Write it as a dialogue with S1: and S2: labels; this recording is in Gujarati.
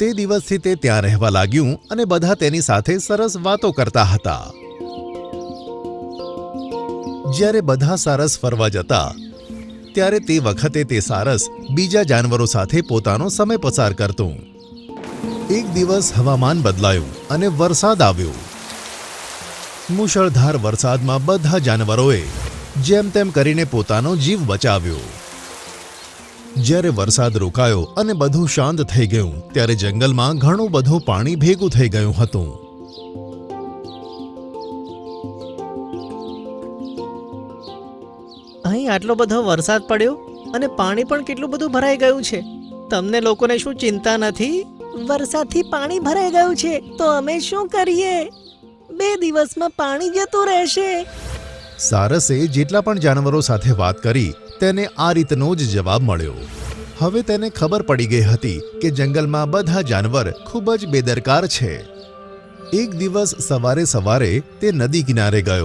S1: તે દિવસથી તે ત્યાં રહેવા લાગ્યું અને બધા તેની સાથે સરસ વાતો કરતા હતા. જ્યારે બધા સારસ ફરવા જતા, ત્યારે તે વખતે તે સારસ બીજા જાનવરો સાથે પોતાનો સમય પસાર કરતું. એક દિવસ હવામાન બદલાયું અને વરસાદ આવ્યો. મુશળધાર વરસાદમાં બધા જાનવરોએ જેમ તેમ કરીને પોતાનો જીવ બચાવ્યો. જ્યારે વરસાદ રોકાયો અને બધું શાંત થઈ ગયું ત્યારે જંગલમાં ઘણું બધું પાણી ભેગું થઈ ગયું હતું.
S2: અહીં આટલો બધો વરસાદ પડ્યો અને પાણી પણ કેટલું બધું ભરાઈ ગયું છે. તમને લોકોને શું ચિંતા નથી? વરસાદથી પાણી ભરાઈ ગયું છે તો અમે શું કરીએ? બે દિવસમાં પાણી જતું રહેશે.
S1: સારસે જેટલા પણ જાનવરો સાથે વાત કરી તેને આ રીતનો જ જવાબ મળ્યો. હવે તેને ખબર પડી ગઈ હતી કે જંગલમાં બધા જાનવર ખૂબ જ બેદરકાર છે. એક દિવસ સવારે સવારે તે નદી કિનારે ગયો.